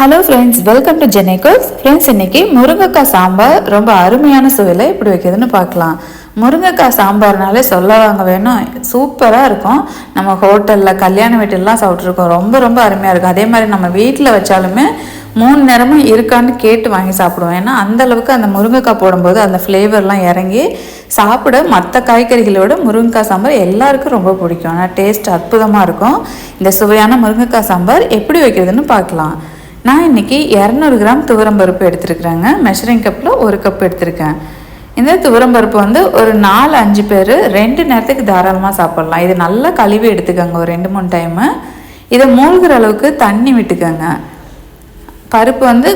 Hello friends welcome to ஜெனேகோஸ் friends இன்னைக்கு முருங்கைக்காய் சாம்பார் ரொம்ப அருமையான சுவையில் இப்படி வைக்கிறதுன்னு பார்க்கலாம். முருங்கைக்காய் சாம்பார்னாலே சொல்ல வாங்க வேணும் சூப்பராக இருக்கும். நம்ம ஹோட்டலில் கல்யாண வீட்டிலலாம் சாப்பிட்ருக்கோம் ரொம்ப ரொம்ப அருமையாக இருக்கும். அதே மாதிரி நம்ம வீட்டில் வச்சாலுமே மூணு நேரமும் இருக்கான்னு கேட்டு வாங்கி சாப்பிடுவோம். ஏன்னா அந்த அளவுக்கு அந்த முருங்கைக்காய் போடும்போது அந்த ஃப்ளேவர்லாம் இறங்கி சாப்பிட மற்ற காய்கறிகளோட முருங்கைக்காய் சாம்பார் எல்லாருக்கும் ரொம்ப பிடிக்கும். ஆனால் டேஸ்ட் அற்புதமாக இருக்கும். இந்த சுவையான முருங்கைக்காய் சாம்பார் எப்படி வைக்கிறதுன்னு பார்க்கலாம். நான் இன்னைக்கு இரநூறு கிராம் துவரம் பருப்பு எடுத்துருக்குறேங்க. மெஷரிங் கப்பில் ஒரு கப் எடுத்திருக்கேன். இந்த துவரம் பருப்பு வந்து ஒரு நாலு அஞ்சு பேர் ரெண்டு நேரத்துக்கு தாராளமாக சாப்பிட்லாம். இது நல்லா கழுவி எடுத்துக்கோங்க ஒரு ரெண்டு மூணு டைமு இதை மூழ்கிற அளவுக்கு தண்ணி விட்டுக்கோங்க. பருப்பு வந்து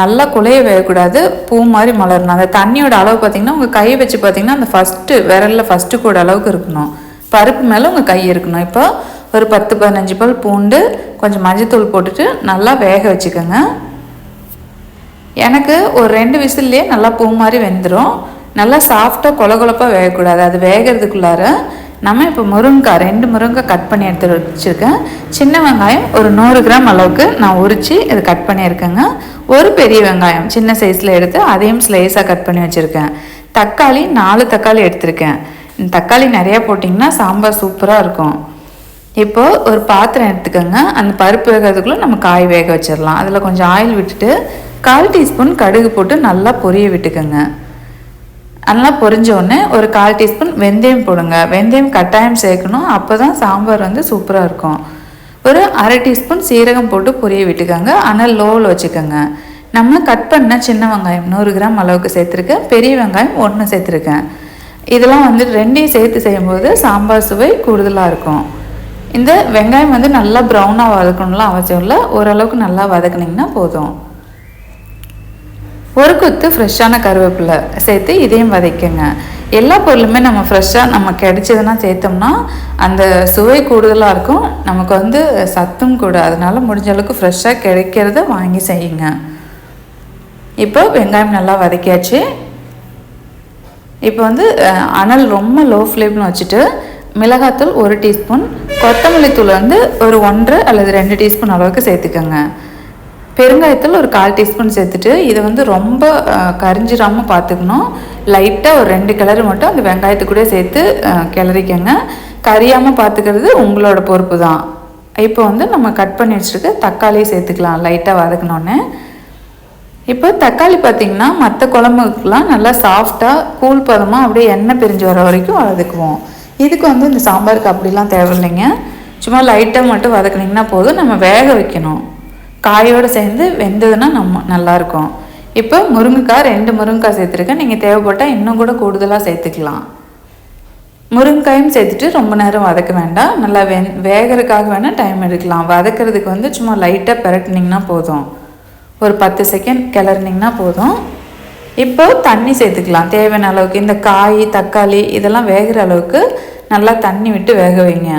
நல்லா குழைய வேகக்கூடாது. பூ மாதிரி மலரணும். அந்த தண்ணியோட அளவு பார்த்தீங்கன்னா உங்கள் கை வச்சு பார்த்தீங்கன்னா அந்த ஃபஸ்ட்டு விரலில் ஃபஸ்ட்டு கூட அளவுக்கு இருக்கணும். பருப்பு மேலே உங்கள் கை இருக்கணும். இப்போ ஒரு பத்து பதினஞ்சு பல் பூண்டு கொஞ்சம் மஞ்சத்தூள் போட்டுட்டு நல்லா வேக வச்சுக்கோங்க. எனக்கு ஒரு ரெண்டு விசில்லையே நல்லா பூ மாதிரி வெந்துடும் நல்லா சாஃப்டாக கொல கொலப்பாக வேகக்கூடாது. அது வேகிறதுக்குள்ளார நம்ம இப்போ முருங்கைக்காய் ரெண்டு முருங்கைக்காய் கட் பண்ணி எடுத்து வச்சுருக்கேன். சின்ன வெங்காயம் ஒரு நூறு கிராம் அளவுக்கு நான் உரித்து இது கட் பண்ணியிருக்கேங்க. ஒரு பெரிய வெங்காயம் சின்ன சைஸில் எடுத்து அதையும் ஸ்லைஸாக கட் பண்ணி வச்சுருக்கேன். தக்காளி நாலு தக்காளி எடுத்திருக்கேன். தக்காளி நிறையா போட்டிங்கன்னா சாம்பார் சூப்பராக இருக்கும். இப்போ ஒரு பாத்திரம் எடுத்துக்கோங்க. அந்த பருப்பு வேகிறதுக்குள்ளே நம்ம காய் வேக வச்சிடலாம் அதில் கொஞ்சம் ஆயில் விட்டுட்டு கால் டீஸ்பூன் கடுகு போட்டு நல்லா பொரிய விட்டுக்கோங்க. நல்லா பொரிஞ்ச உடனே ஒரு கால் டீஸ்பூன் வெந்தயம் போடுங்க. வெந்தயம் கட்டாயம் சேர்க்கணும். அப்போ தான் சாம்பார் வந்து சூப்பராக இருக்கும். ஒரு அரை டீஸ்பூன் சீரகம் போட்டு பொரிய விட்டுக்கோங்க. ஆனால் லோவில் வச்சுக்கோங்க. நம்ம கட் பண்ண சின்ன வெங்காயம் நூறு கிராம் அளவுக்கு சேர்த்துருக்கேன். பெரிய வெங்காயம் ஒன்று சேர்த்துருக்கேன். இதெல்லாம் வந்து ரெண்டையும் சேர்த்து செய்யும்போது சாம்பார் சுவை கூடுதலாக இருக்கும். இந்த வெங்காயம் வந்து நல்லா ப்ரௌனாக வதக்கணும்லாம் அவசியம் இல்லை ஓரளவுக்கு நல்லா வதக்குனிங்கன்னா போதும். ஒரு கொத்து ஃப்ரெஷ்ஷான கருவேப்பிலை சேர்த்து இதையும் வதக்குங்க. எல்லா பொருளுமே நம்ம ஃப்ரெஷ்ஷாக நம்ம கிடைச்சதுன்னா சேர்த்தோம்னா அந்த சுவை கூடுதலாக இருக்கும். நமக்கு வந்து சத்தும் கூட. அதனால் முடிஞ்ச அளவுக்கு ஃப்ரெஷ்ஷாக கிடைக்கிறத வாங்கி செய்யுங்க. இப்போ வெங்காயம் நல்லா வதக்கியாச்சு. இப்போ வந்து அனல் ரொம்ப லோ ஃப்ளேமில் வச்சுட்டு மிளகாத்தூள் ஒரு டீஸ்பூன் கொத்தமல்லி தூள் வந்து ஒரு ஒன்றரை அல்லது ரெண்டு டீஸ்பூன் அளவுக்கு சேர்த்துக்கோங்க. பெருங்காயத்தூள் ஒரு கால் டீஸ்பூன் சேர்த்துட்டு இதை வந்து ரொம்ப கரிஞ்சிடாமல் பார்த்துக்கணும். லைட்டாக ஒரு ரெண்டு கிளறி மட்டும் அந்த வெங்காயத்து கூட சேர்த்து கிளறிக்கங்க. கரியாமல் பார்த்துக்கிறது உங்களோட பொறுப்பு தான். இப்போ வந்து நம்ம கட் பண்ணி வச்சுருக்க தக்காளியை சேர்த்துக்கலாம் லைட்டாக வதக்கினோன்னே இப்போ தக்காளி பார்த்தீங்கன்னா மற்ற குழம்புக்கெலாம் நல்லா சாஃப்டாக கூழ் பதமாக அப்படியே எண்ணெய் பிரிஞ்சு வர வரைக்கும் வதக்குவோம். இதுக்கு வந்து இந்த சாம்பாருக்கு அப்படிலாம் தேவையில்லைங்க. சும்மா லைட்டாக மட்டும் வதக்குனிங்கன்னா போதும். நம்ம வேக வைக்கணும். காயோடு சேர்ந்து வெந்ததுன்னா நம்ம நல்லாயிருக்கும். இப்போ முருங்கைக்காய் ரெண்டு முருங்கைக்காய் சேர்த்துருக்கேன். நீங்கள் தேவைப்பட்டால் இன்னும் கூட கூடுதலாக சேர்த்துக்கலாம். முருங்காயும் சேர்த்துட்டு ரொம்ப நேரம் வதக்க வேண்டாம். நல்லா வெ வேகிறதுக்காக வேணால் டைம் எடுக்கலாம். வதக்கிறதுக்கு வந்து சும்மா லைட்டாக பிரட்டினிங்கன்னா போதும். ஒரு பத்து செகண்ட் கிளறினிங்கன்னா போதும். இப்போ தண்ணி சேர்த்துக்கலாம். தேவையான அளவுக்கு இந்த காய் தக்காளி இதெல்லாம் வேகிற அளவுக்கு நல்லா தண்ணி விட்டு வேக வைங்க.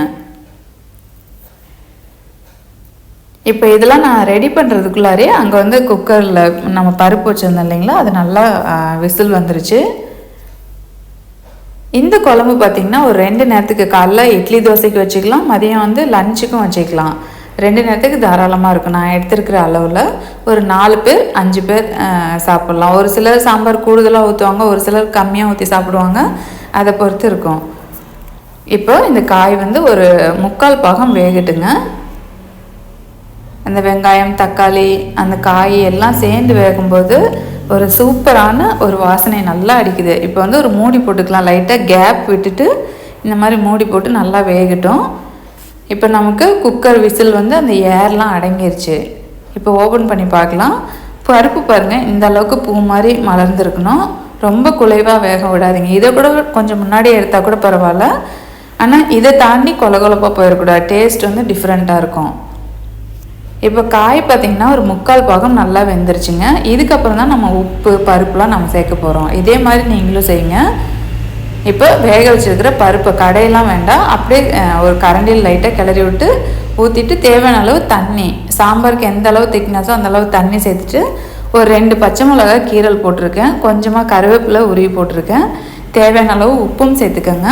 இப்போ இதெல்லாம் நான் ரெடி பண்ணுறதுக்குள்ளாரே அங்கே வந்து குக்கரில் நம்ம பருப்பு வச்சுருந்தோம் இல்லைங்களா? அது நல்லா விசில் வந்துருச்சு. இந்த குழம்பு பார்த்திங்கன்னா ஒரு ரெண்டு நேரத்துக்கு காலைல இட்லி தோசைக்கு வச்சுக்கலாம். மதியம் வந்து லஞ்சுக்கும் வச்சுக்கலாம். ரெண்டு நேரத்துக்கு தாராளமாக இருக்கும். நான் எடுத்திருக்கிற அளவில் ஒரு நாலு பேர் அஞ்சு பேர் சாப்பிட்லாம். ஒரு சிலர் சாம்பார் கூடுதலாக ஊற்றுவாங்க ஒரு சிலர் கம்மியாக ஊற்றி சாப்பிடுவாங்க. அதை பொறுத்து இருக்கும். இப்போ இந்த காய் வந்து ஒரு முக்கால் பாகம் வேகட்டுங்க. அந்த வெங்காயம் தக்காளி அந்த காய் எல்லாம் சேர்ந்து வேகும்போது ஒரு சூப்பரான ஒரு வாசனை நல்லா அடிக்குது. இப்போ வந்து ஒரு மூடி போட்டுக்கலாம். லைட்டாக கேப் விட்டுட்டு இந்த மாதிரி மூடி போட்டு நல்லா வேகட்டும். இப்போ நமக்கு குக்கர் விசில் வந்து அந்த ஏர்லாம் அடங்கிருச்சு. இப்போ ஓப்பன் பண்ணி பார்க்கலாம். பருப்பு பாருங்கள் இந்த அளவுக்கு பூ மாதிரி மலர்ந்துருக்கணும். ரொம்ப குலைவாக வேக விடாதீங்க. இதை கூட கொஞ்சம் முன்னாடி எடுத்தால் கூட பரவாயில்ல. ஆனால் இதை தாண்டி கொல கொலப்பாக போயிடக்கூடாது. டேஸ்ட் வந்து டிஃப்ரெண்ட்டாக இருக்கும். இப்போ காய் பார்த்தீங்கன்னா ஒரு முக்கால் பாகம் நல்லா வெந்துருச்சுங்க. இதுக்கப்புறம் தான் நம்ம உப்பு பருப்புலாம் நம்ம சேர்க்க போகிறோம் இதே மாதிரி நீங்களும் செய்யுங்க. இப்போ வேக வச்சுருக்கிற பருப்பு கடையெல்லாம் வேண்டாம். அப்படியே ஒரு கரண்டியில் லைட்டாக கிளறி விட்டு ஊற்றிட்டு தேவையான அளவு தண்ணி சாம்பாருக்கு எந்த அளவு திக்னஸோ அந்த அளவு தண்ணி சேர்த்துட்டு ஒரு ரெண்டு பச்சை மிளகாய் கீரல் போட்டிருக்கேன். கொஞ்சமாக கருவேப்பிலை உருவி போட்டிருக்கேன். தேவையான அளவு உப்பும் சேர்த்துக்கோங்க.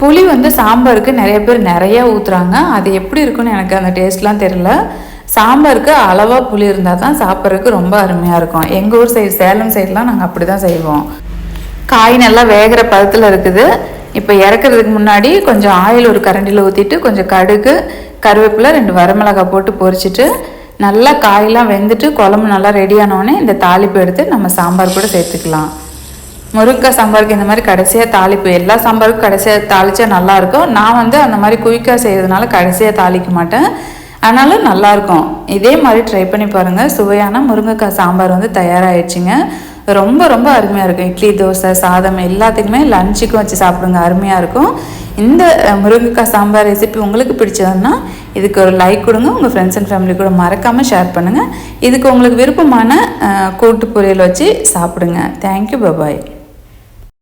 புளி வந்து சாம்பாருக்கு நிறைய பேர் நிறையா ஊற்றுறாங்க அது எப்படி இருக்குன்னு எனக்கு அந்த டேஸ்ட்லாம் தெரியல. சாம்பாருக்கு அளவாக புளி இருந்தால் தான் சாப்பிட்றதுக்கு ரொம்ப அருமையாக இருக்கும். எங்கள் ஊர் சைடு சேலம் சைட்லாம் நாங்கள் அப்படி தான் செய்வோம். காய் நல்லா வேகிற பதத்தில் இருக்குது. இப்போ இறக்குறதுக்கு முன்னாடி கொஞ்சம் ஆயில் ஒரு கரண்டியில் ஊற்றிட்டு கொஞ்சம் கடுகு கருவேப்பிலை ரெண்டு வரமிளகாய் போட்டு பொரிச்சிட்டு நல்லா காயெல்லாம் வெந்துட்டு குழம்பு நல்லா ரெடியானோடனே இந்த தாளிப்பு எடுத்து நம்ம சாம்பார் கூட சேர்த்துக்கலாம். முருங்கைக்காய் சாம்பாருக்கு இந்த மாதிரி கடைசியாக தாளிப்பு எல்லா சாம்பாருக்கும் கடைசியாக தாளித்தா நல்லாயிருக்கும். நான் வந்து அந்த மாதிரி குயிக்காக செய்கிறதுனால கடைசியாக தாளிக்க மாட்டேன். ஆனாலும் நல்லாயிருக்கும். இதே மாதிரி ட்ரை பண்ணி பாருங்கள் சுவையான முருங்கைக்காய் சாம்பார் வந்து தயாராகிடுச்சிங்க ரொம்ப ரொம்ப அருமையாக இருக்கும். இட்லி தோசை சாதம் எல்லாத்துக்குமே லஞ்சுக்கும் வச்சு சாப்பிடுங்க. அருமையாக இருக்கும். இந்த முருங்கைக்காய் சாம்பார் ரெசிபி உங்களுக்கு பிடிச்சதுன்னா இதுக்கு ஒரு லைக் கொடுங்க. உங்கள் ஃப்ரெண்ட்ஸ் அண்ட் ஃபேமிலி கூட மறக்காமல் ஷேர் பண்ணுங்கள் இதுக்கு உங்களுக்கு விருப்பமான கூட்டு பொரியல் வச்சு சாப்பிடுங்க. Thank you bye bye